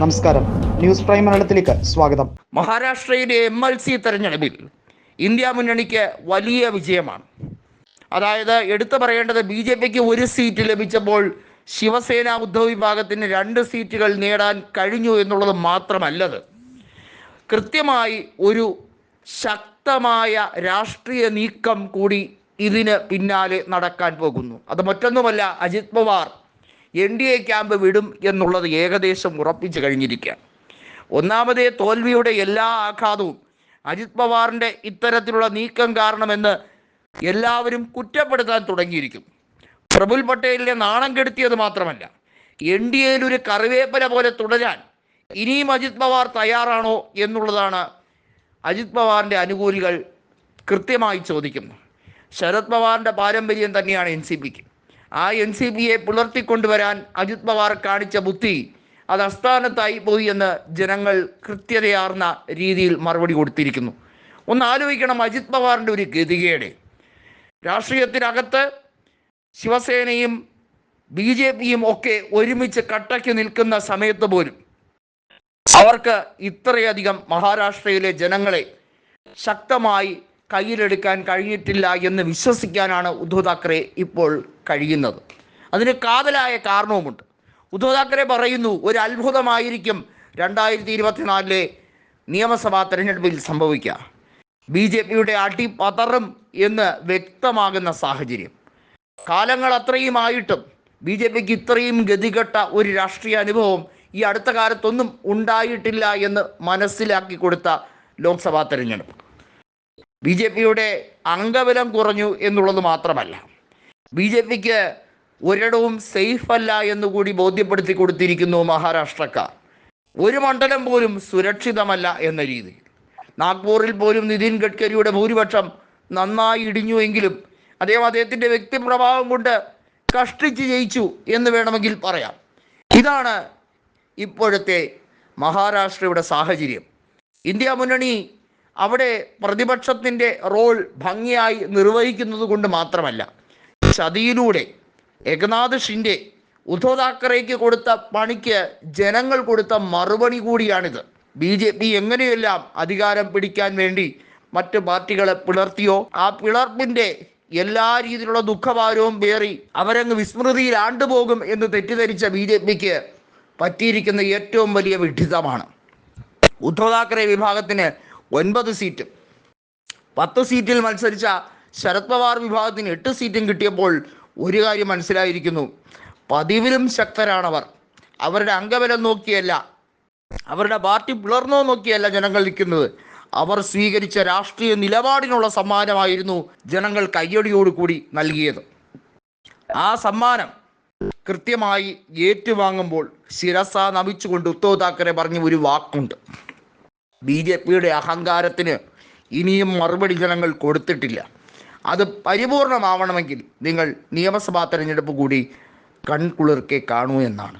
നമസ്കാരം. News prime മലയാളത്തിലേക്ക് സ്വാഗതം. മഹാരാഷ്ട്രയിലെ എം എൽ സി തെരഞ്ഞെടുപ്പിൽ ഇന്ത്യ മുന്നണിക്ക് വലിയ വിജയമാണ്. അതായത് എടുത്തു പറയേണ്ടത് ബി ജെ പിക്ക് ഒരു സീറ്റ് ലഭിച്ചപ്പോൾ ശിവസേന ഉദ്ധവ് വിഭാഗത്തിന് രണ്ട് സീറ്റുകൾ നേടാൻ കഴിഞ്ഞു എന്നുള്ളത് മാത്രമല്ലത്. കൃത്യമായി ഒരു ശക്തമായ രാഷ്ട്രീയ നീക്കം കൂടി ഇതിന് പിന്നാലെ നടക്കാൻ പോകുന്നു. അത് മറ്റൊന്നുമല്ല Ajit Pawar N D A camp വിടും എന്നുള്ളത് ഏകദേശം ഉറപ്പിച്ചു കഴിഞ്ഞിരിക്കുക. ഒന്നാമതേ തോൽവിയുടെ എല്ലാ ആഘാതവും അജിത് പവാറിന്റെ ഇത്തരത്തിലുള്ള നീക്കം കാരണമെന്ന് എല്ലാവരും കുറ്റപ്പെടുത്താൻ തുടങ്ങിയിരിക്കും. പ്രഫുൽ പട്ടേലിനെ നാണം കെടുത്തിയത് മാത്രമല്ല എൻ ഡി എയിൽ ഒരു കറിവേപ്പല പോലെ തുടരാൻ ഇനിയും അജിത് പവാർ തയ്യാറാണോ എന്നുള്ളതാണ് അജിത് പവാറിന്റെ അനുകൂലികൾ കൃത്യമായി ചോദിക്കുന്നത്. ശരത് പവാറിന്റെ പാരമ്പര്യം തന്നെയാണ് എൻ സി പിക്ക്. ആ എൻ സി ബിയെ പുലർത്തിക്കൊണ്ടുവരാൻ അജിത് പവാർ കാണിച്ച ബുദ്ധി അത് അസ്ഥാനത്തായി പോയി എന്ന് ജനങ്ങൾ കൃത്യതയാർന്ന രീതിയിൽ മറുപടി കൊടുത്തിരിക്കുന്നു. ഒന്ന് ആലോചിക്കണം അജിത് പവാറിന്റെ ഒരു ഗതികേട്. രാഷ്ട്രീയത്തിനകത്ത് ശിവസേനയും ബി ജെ പിയും ഒക്കെ ഒരുമിച്ച് കട്ടയ്ക്ക് നിൽക്കുന്ന സമയത്ത് പോലും അവർക്ക് ഇത്രയധികം മഹാരാഷ്ട്രയിലെ ജനങ്ങളെ ശക്തമായി കയ്യിലെടുക്കാൻ കഴിഞ്ഞിട്ടില്ല എന്ന് വിശ്വസിക്കാനാണ് ഉദ്ധവ് താക്കറെ ഇപ്പോൾ കഴിയുന്നത്. അതിന് കാതലായ കാരണവുമുണ്ട്. ഉദ്ധവ് താക്കറെ പറയുന്നു ഒരു അത്ഭുതമായിരിക്കും രണ്ടായിരത്തി ഇരുപത്തിനാലിലെ നിയമസഭാ തെരഞ്ഞെടുപ്പിൽ സംഭവിക്കുക. ബി ജെ പിയുടെ അടി പതറും എന്ന് വ്യക്തമാകുന്ന സാഹചര്യം. കാലങ്ങൾ അത്രയും ആയിട്ടും ബി ജെ പിക്ക് ഇത്രയും ഗതികെട്ട ഒരു രാഷ്ട്രീയ അനുഭവം ഈ അടുത്ത കാലത്തൊന്നും ഉണ്ടായിട്ടില്ല എന്ന് മനസ്സിലാക്കി കൊടുത്ത ലോക്സഭാ തെരഞ്ഞെടുപ്പ്. ബി ജെ പിയുടെ അംഗബലം കുറഞ്ഞു എന്നുള്ളത് മാത്രമല്ല. ബി ജെ പിക്ക് ഒരിടവും സേഫ് അല്ല എന്നുകൂടി ബോധ്യപ്പെടുത്തി കൊടുത്തിരിക്കുന്നു മഹാരാഷ്ട്രക്കാർ. ഒരു മണ്ഡലം പോലും സുരക്ഷിതമല്ല എന്ന രീതിയിൽ. നാഗ്പൂരിൽ പോലും നിതിൻ ഗഡ്കരിയുടെ ഭൂരിപക്ഷം നന്നായി ഇടിഞ്ഞുവെങ്കിലും അദ്ദേഹം അദ്ദേഹത്തിന്റെ വ്യക്തിപ്രഭാവം കൊണ്ട് കഷ്ടിച്ച് ജയിച്ചു എന്ന് വേണമെങ്കിൽ പറയാം. ഇതാണ് ഇപ്പോഴത്തെ മഹാരാഷ്ട്രയുടെ സാഹചര്യം. ഇന്ത്യ മുന്നണി അവിടെ പ്രതിപക്ഷത്തിന്റെ റോൾ ഭംഗിയായി നിർവഹിക്കുന്നത് കൊണ്ട് മാത്രമല്ല ചതിയിലൂടെ ഏകനാഥ് ഷിൻഡെ ഉദ്ധവ് താക്കറേക്ക് കൊടുത്ത പണിക്ക് ജനങ്ങൾ കൊടുത്ത മറുപടി കൂടിയാണിത്. ബി ജെ പി എങ്ങനെയെല്ലാം അധികാരം പിടിക്കാൻ വേണ്ടി മറ്റ് പാർട്ടികളെ പിളർത്തിയോ ആ പിളർപ്പിന്റെ എല്ലാ രീതിയിലുള്ള ദുഃഖഭാരവും പേറി അവരങ്ങ് വിസ്മൃതിയിൽ ആണ്ടുപോകും എന്ന് തെറ്റിദ്ധരിച്ച ബി ജെ പിക്ക് പറ്റിയിരിക്കുന്ന ഏറ്റവും വലിയ വിഡിതമാണ് ഉദ്ധവ് താക്കറെ വിഭാഗത്തിന് ഒൻപത് സീറ്റും. പത്ത് സീറ്റിൽ മത്സരിച്ച ശരത് പവാർ വിഭാഗത്തിന് എട്ട് സീറ്റും കിട്ടിയപ്പോൾ ഒരു കാര്യം മനസ്സിലായിരിക്കുന്നു. പതിവിലും ശക്തരാണവർ. അവരുടെ അംഗബലം നോക്കിയല്ല. അവരുടെ പാർട്ടി പിളർന്നോ നോക്കിയല്ല ജനങ്ങൾ നിൽക്കുന്നത്. അവർ സ്വീകരിച്ച രാഷ്ട്രീയ നിലപാടിനുള്ള സമ്മാനമായിരുന്നു ജനങ്ങൾ കയ്യടിയോടുകൂടി നൽകിയത്. ആ സമ്മാനം കൃത്യമായി ഏറ്റുവാങ്ങുമ്പോൾ ശിരസ നമിച്ചുകൊണ്ട് ഉദ്ധവ് താക്കറെ പറഞ്ഞ ഒരു വാക്കുണ്ട്. ബി ജെ പിയുടെ അഹങ്കാരത്തിന് ഇനിയും മറുപടി ജനങ്ങൾ കൊടുത്തിട്ടില്ല. അത് പരിപൂർണമാവണമെങ്കിൽ നിങ്ങൾ നിയമസഭാ തെരഞ്ഞെടുപ്പ് കൂടി കൺകുളിർക്കെ കാണൂ എന്നാണ്.